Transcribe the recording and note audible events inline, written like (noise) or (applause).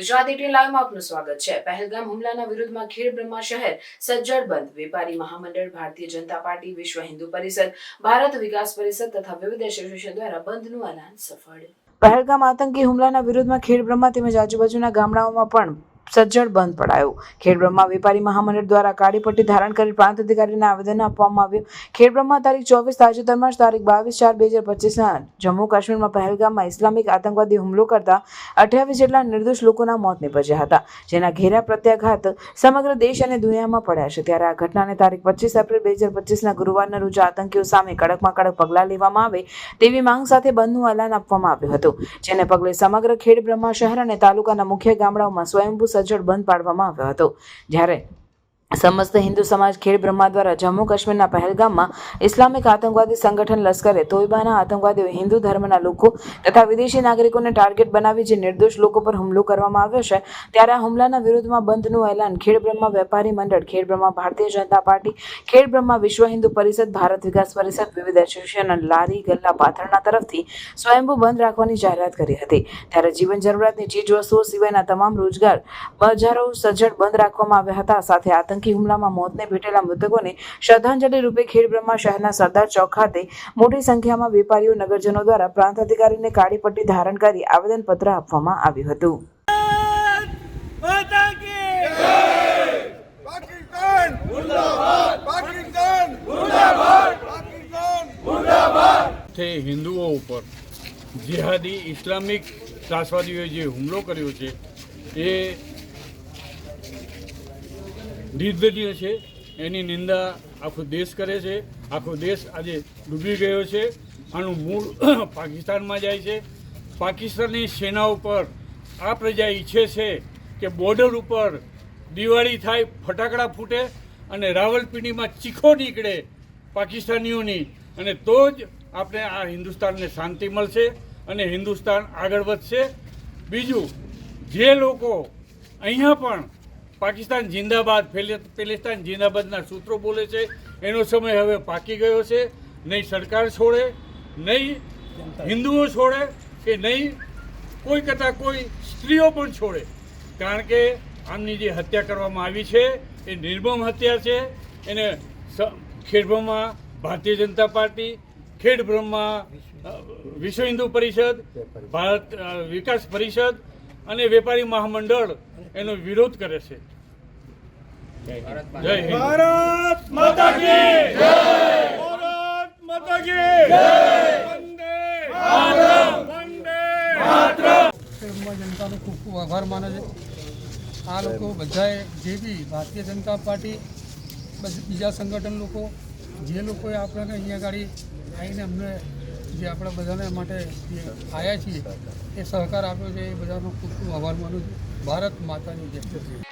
Gujarat eighteen લાઈવમાં આપનું સ્વાગત છે. પહેલગામ હુમલાના વિરોધમાં ખેડ બ્રહ્મા શહેર સજ્જડ બંધ. વેપારી મહામંડળ, ભારતીય જનતા પાર્ટી, વિશ્વ હિન્દુ પરિષદ, ભારત વિકાસ પરિષદ તથા વિવિધ એસોસિએશન દ્વારા બંધનું એલાન સફળ. પહેલગામ આતંકી હુમલાના વિરુદ્ધમાં ખેડ બ્રહ્મા તેમજ આજુબાજુના ગામડાઓમાં પણ સજ્જડ બંધ પડાયો. ખેડ બ્રહ્મા વેપારી મહામંડળ દ્વારા કાળી પટ્ટી ધારણ કરી પ્રાંત અધિકારીને આવેદન આપવામાં આવ્યું. ખેડ બ્રહ્મા તારીખ ચોવીસ તાજેતરમાં તારીખ બાવીસ, ચાર, બે હજાર પચીસના જમ્મુ કાશ્મીરમાં પહેલગામમાં ઇસ્લામિક આતંકવાદી હુમલો કરતા અઠ્યાવીસ જેટલા નિર્દોષ લોકોના મોત નીપજ્યા હતા, જેના ઘેરા પ્રત્યાઘાત સમગ્ર દેશ અને દુનિયામાં પડ્યા છે. ત્યારે આ ઘટનાને તારીખ પચીસ એપ્રિલ બે હજાર પચીસના ગુરુવારના રોજ આતંકીઓ સામે કડકમાં કડક પગલાં લેવામાં આવે તેવી માંગ સાથે બંધનું એલાન આપવામાં આવ્યું હતું, જેને પગલે સમગ્ર ખેડ બ્રહ્મા શહેર અને તાલુકાના મુખ્ય ગામડાઓમાં સ્વયંભૂ સજ્જડ બંધ પાડવામાં આવ્યો હતો. જ્યારે સમસ્ત હિન્દુ સમાજ ખેડ બ્રહ્મા દ્વારા જમ્મુ કાશ્મીરના પહેલગામમાં ઇસ્લામિક આતંકવાદી સંગઠન લશ્કરે તોયબાના આતંકવાદીઓ હિન્દુ ધર્મના લોકો તથા વિદેશી નાગરિકોને ટાર્ગેટ બનાવી જે નિર્દોષ લોકો પર હુમલો કરવામાં આવ્યો છે, ત્યારે આ હુમલાના વિરોધમાં બંધનું એલાન ખેડ બ્રહ્મા વેપારી મંડળ, ખેડ બ્રહ્મા ભારતીય જનતા પાર્ટી, ખેડ બ્રહ્મા વિશ્વ હિન્દુ પરિષદ, ભારત વિકાસ પરિષદ, વિવિધ એસોસિએશન અને લારી ગલ્લા પાથરણા તરફથી સ્વયંભૂ બંધ રાખવાની જાહેરાત કરી હતી. ત્યારે જીવન જરૂરિયાતની ચીજ વસ્તુઓ સિવાયના તમામ રોજગાર બજારો સજ્જડ બંધ રાખવામાં આવ્યા હતા. સાથે આતંકી આતંકી હુમલામાં મોતને ભેટેલા મૃતકોને શ્રદ્ધાંજલિ રૂપે ખેડબ્રહ્મા શહેરના સરદાર ચોક ખાતે મોટી સંખ્યામાં વેપારીઓ, નગરજનો દ્વારા પ્રાંત અધિકારીને કાળી પટ્ટી ધારણ કરી આવેદનપત્ર આપવામાં આવ્યું હતું. હિન્દુઓ ઉપર જેહાદી ઇસ્લામિક ત્રાસવાદીઓએ જે હુમલો કર્યો છે, એ નિર્દયનીય છે, એની નિંદા આખો દેશ કરે છે. આખો દેશ આજે ડૂબી ગયો છે. આનું મૂળ (clears throat) પાકિસ્તાનમાં જાય છે. પાકિસ્તાનની સેના ઉપર આ પ્રજા ઈચ્છે છે કે બોર્ડર ઉપર દિવાળી થાય, ફટાકડા ફૂટે અને રાવલપિંડીમાં ચીખો નીકળે પાકિસ્તાનીઓની. અને તો જ આપણે આ હિન્દુસ્તાનને શાંતિ મળશે અને હિન્દુસ્તાન આગળ વધશે. બીજું, જે લોકો અહીંયા પણ પાકિસ્તાન જિંદાબાદ પેલે- પેલેસ્તાન જિંદાબાદના સૂત્રો બોલે છે એનો સમય હવે પાકી ગયો છે. નહીં સરકાર છોડે નહીં હિન્દુઓ છોડે કે નહીં કોઈ કરતાં કોઈ સ્ત્રીઓ પણ છોડે. કારણ કે આમની જે હત્યા કરવામાં આવી છે એ નિર્મમ હત્યા છે. એને ખેડબ્રહ્મા ભારતીય જનતા પાર્ટી ખેડબ્રહ્મા વિશ્વ હિન્દુ પરિષદ ભારત વિકાસ પરિષદ અને વેપારી મહામંડળ એનો વિરોધ કરે છે. જનતાનો ખૂબ ખૂબ આભાર માને છે. આ લોકો બધાએ જે બી ભારતીય જનતા પાર્ટી બીજા સંગઠન લોકો જે લોકોએ આપણને અહીંયા આગળ આવીને અમને જે આપણા બધાને માટે જે આવ્યા છીએ, એ સહકાર આપ્યો છે, એ બધાનો ખૂબ ખૂબ આભાર માનું છું. ભારત માતાની જય.